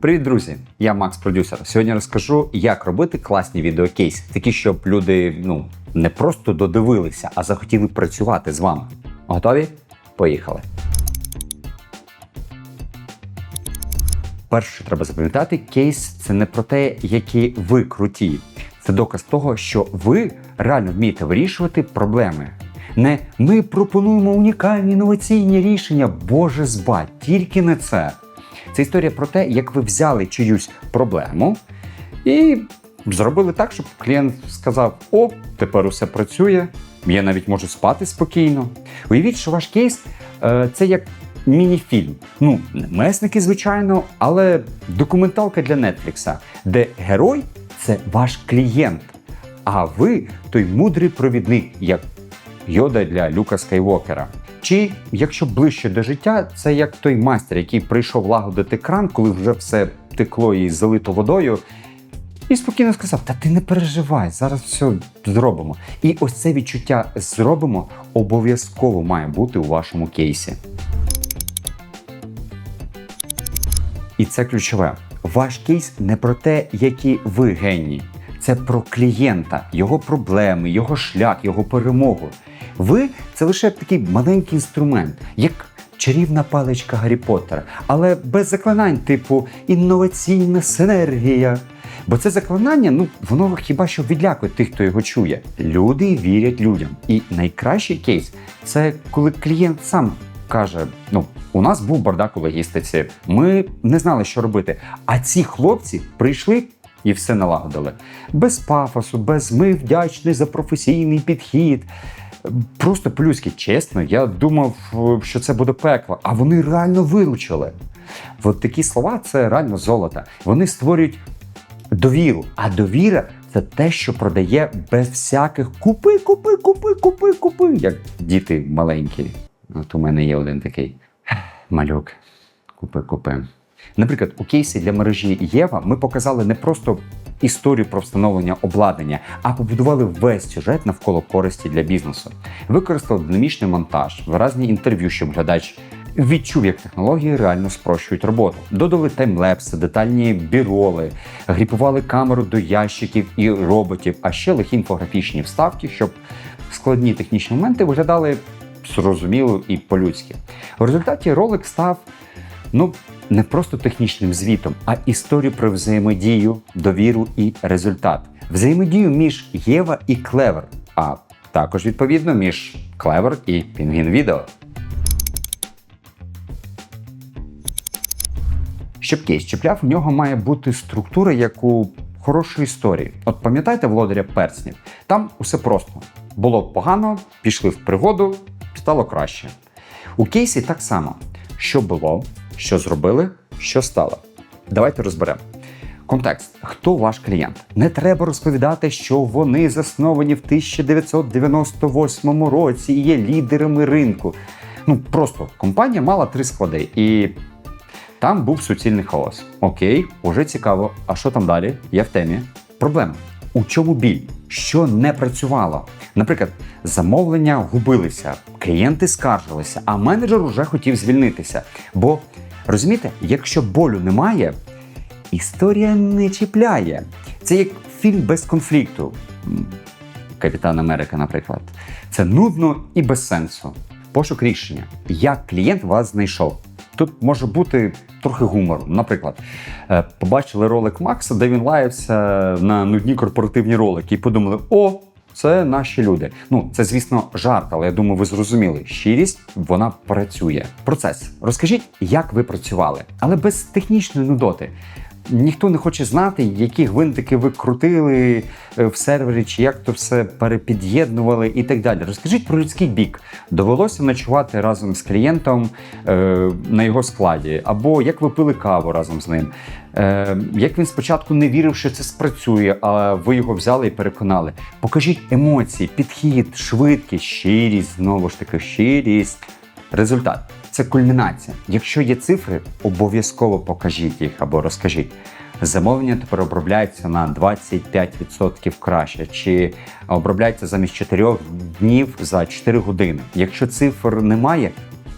Привіт, друзі! Я Макс продюсер. Сьогодні розкажу, як робити класні відеокейси, такі, щоб люди ну не просто додивилися, а захотіли працювати з вами. Готові? Поїхали. Перше, що треба запам'ятати, кейс це не про те, які ви круті. Це доказ того, що ви реально вмієте вирішувати проблеми. Не ми пропонуємо унікальні інноваційні рішення, Боже збать, тільки не це. Це історія про те, як ви взяли чиюсь проблему і зробили так, щоб клієнт сказав: О, тепер усе працює, я навіть можу спати спокійно. Уявіть, що ваш кейс е, це як міні-фільм. Ну, не месники, звичайно, але документалка для Нетфлікса, де герой це ваш клієнт, а ви той мудрий провідник, як Йода для Люка Скайвокера. Чи, якщо ближче до життя, це як той майстер, який прийшов лагодити кран, коли вже все текло і залито водою, і спокійно сказав: Та ти не переживай, зараз все зробимо. І ось це відчуття зробимо обов'язково має бути у вашому кейсі. І це ключове. Ваш кейс не про те, які ви генії. Це про клієнта, його проблеми, його шлях, його перемогу. Ви це лише такий маленький інструмент, як чарівна паличка Гаррі Поттера, але без заклинань, типу інноваційна синергія. Бо це заклинання, ну воно хіба що відлякує тих, хто його чує. Люди вірять людям. І найкращий кейс це коли клієнт сам каже: ну, у нас був бардак у логістиці, ми не знали, що робити. А ці хлопці прийшли. І все налагодили. Без пафосу, без ми вдячні за професійний підхід. Просто плюски, чесно, я думав, що це буде пекло, а вони реально виручили. От такі слова це реально золото. Вони створюють довіру. А довіра це те, що продає без всяких купи, купи, купи, купи, купи, як діти маленькі. От у мене є один такий малюк. Купи, купи. Наприклад, у кейсі для мережі Єва ми показали не просто історію про встановлення обладнання, а побудували весь сюжет навколо користі для бізнесу. Використали динамічний монтаж, виразні інтерв'ю, щоб глядач відчув, як технології реально спрощують роботу. Додали таймлепси, детальні біроли, гріпували камеру до ящиків і роботів, а ще лихі інфографічні вставки, щоб складні технічні моменти виглядали зрозуміло і по-людськи. У результаті ролик став ну не просто технічним звітом, а історію про взаємодію, довіру і результат. Взаємодію між Єва і Клевер, а також відповідно між Клевер і Пінгвін Відео. Щоб кейс чіпляв, у нього має бути структура, як у хорошої історії. От пам'ятаєте володаря перснів? Там усе просто. Було погано, пішли в пригоду, стало краще. У кейсі так само, що було, що зробили, що стало. Давайте розберемо. Контекст: хто ваш клієнт? Не треба розповідати, що вони засновані в 1998 році і є лідерами ринку. Ну просто компанія мала три склади, і там був суцільний хаос. Окей, уже цікаво. А що там далі? Я в темі. Проблема. У чому біль? Що не працювало? Наприклад, замовлення губилися, клієнти скаржилися, а менеджер уже хотів звільнитися. Бо розумієте, якщо болю немає, історія не чіпляє. Це як фільм без конфлікту. Капітан Америка, наприклад. Це нудно і без сенсу. Пошук рішення. Як клієнт вас знайшов? Тут може бути трохи гумору. Наприклад, е, побачили ролик Макса, де він лаявся на нудні корпоративні ролики, і подумали: о, це наші люди. Ну, це, звісно, жарт, але я думаю, ви зрозуміли. Щирість вона працює. Процес. Розкажіть, як ви працювали, але без технічної нудоти. Ніхто не хоче знати, які гвинтики ви крутили е, в сервері, чи як то все перепід'єднували і так далі. Розкажіть про людський бік. Довелося ночувати разом з клієнтом е, на його складі, або як ви пили каву разом з ним. Е, як він спочатку не вірив, що це спрацює, а ви його взяли і переконали. Покажіть емоції, підхід, швидкість, щирість, знову ж таки, щирість. Результат це кульмінація. Якщо є цифри, обов'язково покажіть їх або розкажіть. Замовлення тепер обробляється на 25% краще, чи обробляється замість 4 днів за 4 години. Якщо цифр немає,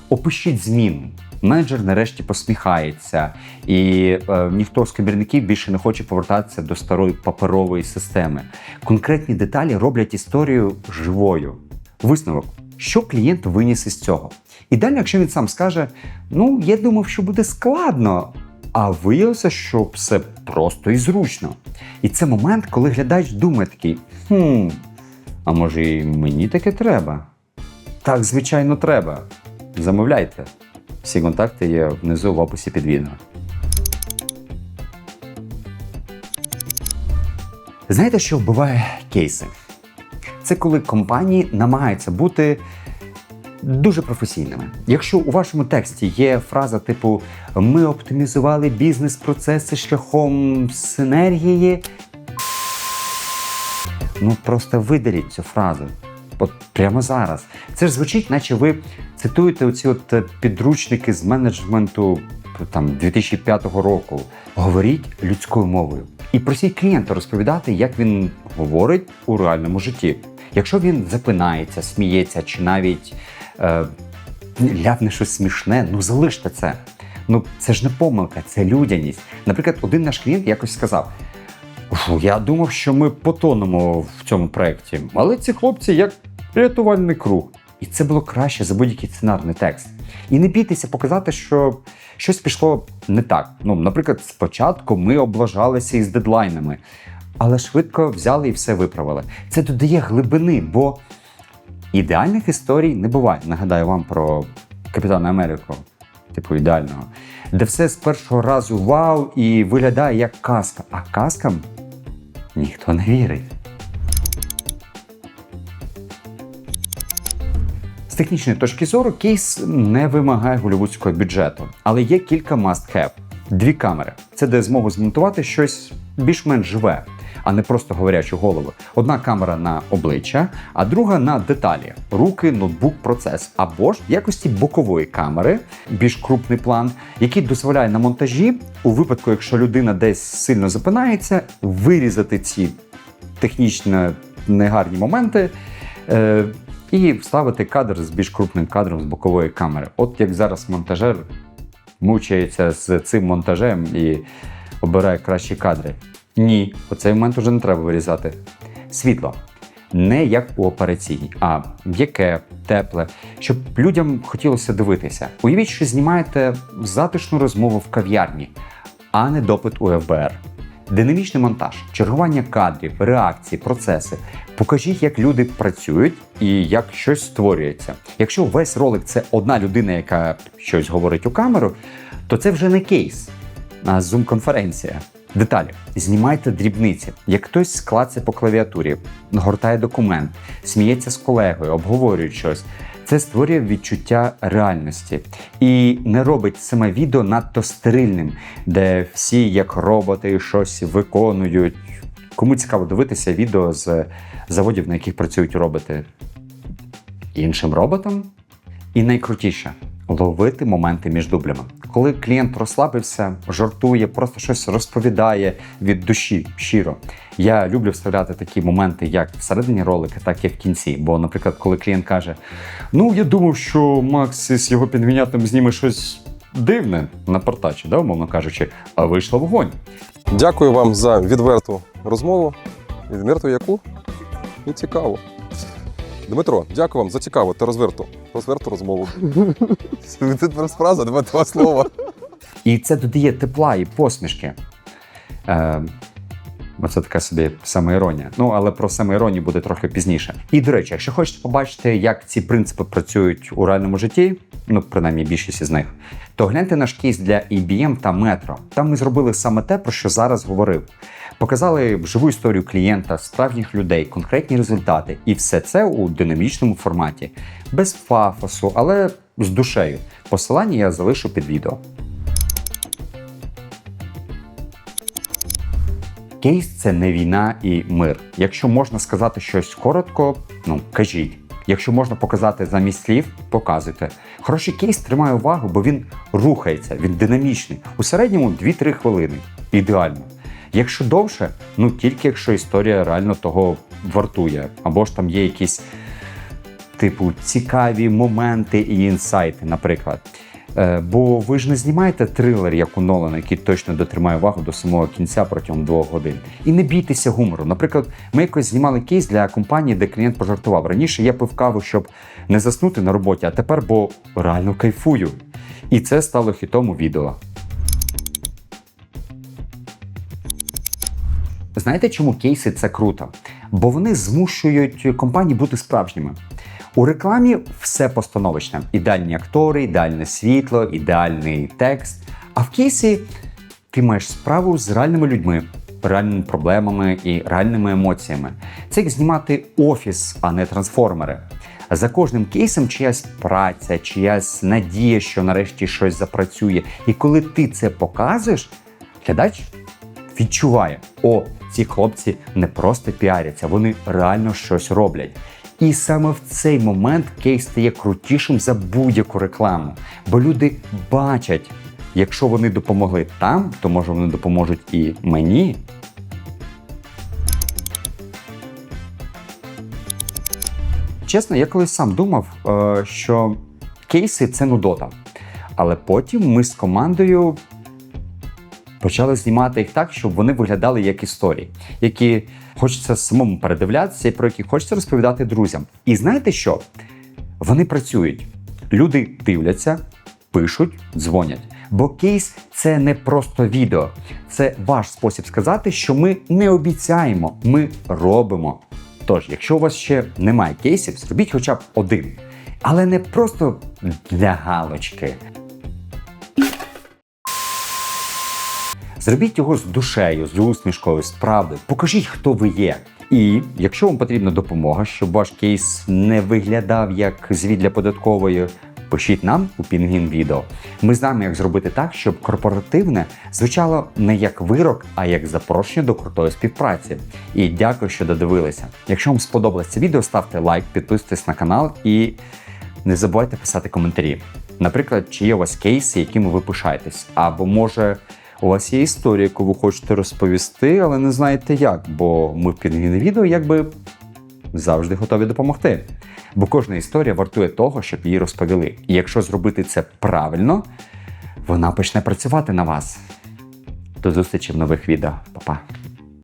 опишіть зміну. Менеджер нарешті посміхається, і е, ніхто з комірників більше не хоче повертатися до старої паперової системи. Конкретні деталі роблять історію живою. Висновок, що клієнт виніс із цього. Ідеально, якщо він сам скаже: ну, я думав, що буде складно, а виявилося, що все просто і зручно. І це момент, коли глядач думає такий: хм, а може і мені таке треба? Так, звичайно, треба. Замовляйте. Всі контакти є внизу в описі під відео. Знаєте, що вбиває кейси? Це коли компанії намагаються бути дуже професійними. Якщо у вашому тексті є фраза типу Ми оптимізували бізнес-процеси шляхом синергії, ну просто видаліть цю фразу. От прямо зараз. Це ж звучить, наче ви цитуєте оці от е, підручники з менеджменту там 2005 року. Говоріть людською мовою. І просіть клієнта розповідати, як він говорить у реальному житті. Якщо він запинається, сміється чи навіть е, щось смішне, ну залиште це. Ну це ж не помилка, це людяність. Наприклад, один наш клієнт якось сказав: я думав, що ми потонемо в цьому проєкті, але ці хлопці як рятувальний круг. І це було краще за будь-який сценарний текст. І не бійтеся показати, що щось пішло не так. Ну, наприклад, спочатку ми облажалися із дедлайнами, але швидко взяли і все виправили. Це додає глибини, бо ідеальних історій не буває. Нагадаю вам про Капітана Америку, типу ідеального, де все з першого разу вау і виглядає як казка. А казкам ніхто не вірить. З технічної точки зору, кейс не вимагає голівудського бюджету, але є кілька must-have. Дві камери це де змогу змонтувати щось більш-менш живе, а не просто говорячу голову. Одна камера на обличчя, а друга на деталі: руки, ноутбук, процес, або ж в якості бокової камери, більш крупний план, який дозволяє на монтажі, у випадку, якщо людина десь сильно запинається, вирізати ці технічно негарні моменти. Е, і вставити кадр з більш крупним кадром з бокової камери. От як зараз монтажер мучається з цим монтажем і обирає кращі кадри. Ні, оцей момент вже не треба вирізати. Світло. Не як у операційній, а м'яке, тепле, щоб людям хотілося дивитися. Уявіть, що знімаєте затишну розмову в кав'ярні, а не допит у ФБР. Динамічний монтаж, чергування кадрів, реакції, процеси. Покажіть, як люди працюють і як щось створюється. Якщо весь ролик це одна людина, яка щось говорить у камеру, то це вже не кейс, а зум-конференція. Деталі. Знімайте дрібниці. Як хтось складеться по клавіатурі, гортає документ, сміється з колегою, обговорює щось. Це створює відчуття реальності і не робить саме відео надто стерильним, де всі як роботи щось виконують. Кому цікаво дивитися відео з заводів, на яких працюють роботи іншим роботам. І найкрутіше ловити моменти між дублями. Коли клієнт розслабився, жартує, просто щось розповідає від душі щиро. Я люблю вставляти такі моменти як всередині ролика, так і в кінці. Бо, наприклад, коли клієнт каже: Ну, я думав, що Макс із його підмінятим зніме щось дивне на портачі, да, умовно кажучи, а вийшло вогонь. Дякую вам за відверту розмову. Відверту яку? І цікаву. Дмитро, дякую вам за цікаву та розверту, розверту розмову. Це просто фраза, два, два слова. І це додає тепла і посмішки. Е, Оце така собі самоіронія. Ну, але про самоіронію буде трохи пізніше. І до речі, якщо хочете побачити, як ці принципи працюють у реальному житті, ну принаймні більшість із них, то гляньте наш кейс для IBM та Metro. Там ми зробили саме те, про що зараз говорив. Показали живу історію клієнта, справжніх людей, конкретні результати, і все це у динамічному форматі, без пафосу, але з душею. Посилання я залишу під відео. Кейс це не війна і мир. Якщо можна сказати щось коротко, ну кажіть. Якщо можна показати замість слів, показуйте. Хороший кейс тримає увагу, бо він рухається, він динамічний. У середньому 2-3 хвилини. Ідеально. Якщо довше, ну тільки якщо історія реально того вартує, або ж там є якісь типу цікаві моменти і інсайти, наприклад. Е, бо ви ж не знімаєте трилер, як у Нолана, який точно дотримає увагу до самого кінця протягом двох годин. І не бійтеся гумору. Наприклад, ми якось знімали кейс для компанії, де клієнт пожартував. Раніше я пив каву, щоб не заснути на роботі, а тепер бо реально кайфую. І це стало хітом у відео. Знаєте, чому кейси це круто? Бо вони змушують компанії бути справжніми. У рекламі все постановочне: ідеальні актори, ідеальне світло, ідеальний текст. А в кейсі ти маєш справу з реальними людьми, реальними проблемами і реальними емоціями. Це як знімати офіс, а не трансформери. За кожним кейсом чиясь праця, чиясь надія, що нарешті щось запрацює. І коли ти це показуєш, глядач відчуває, о, ці хлопці не просто піаряться, вони реально щось роблять. І саме в цей момент кейс стає крутішим за будь-яку рекламу. Бо люди бачать, якщо вони допомогли там, то може вони допоможуть і мені. Чесно, я колись сам думав, е, що кейси це нудота. Але потім ми з командою почали знімати їх так, щоб вони виглядали як історії, які хочеться самому передивлятися і про які хочеться розповідати друзям. І знаєте що? Вони працюють. Люди дивляться, пишуть, дзвонять. Бо кейс це не просто відео, це ваш спосіб сказати, що ми не обіцяємо, ми робимо. Тож, якщо у вас ще немає кейсів, зробіть хоча б один. Але не просто для галочки. Зробіть його з душею, з усмішкою, з правдою. Покажіть, хто ви є. І якщо вам потрібна допомога, щоб ваш кейс не виглядав як звіт для податкової, пишіть нам у Пінгін відео. Ми знаємо, як зробити так, щоб корпоративне звучало не як вирок, а як запрошення до крутої співпраці. І дякую, що додивилися. Якщо вам сподобалось це відео, ставте лайк, підписуйтесь на канал і не забувайте писати коментарі. Наприклад, чи є у вас кейси, якими ви пишаєтесь, або може. У вас є історія, яку ви хочете розповісти, але не знаєте як, бо ми в Пінгвін відео якби завжди готові допомогти. Бо кожна історія вартує того, щоб її розповіли. І якщо зробити це правильно, вона почне працювати на вас. До зустрічі в нових відео. Па-па.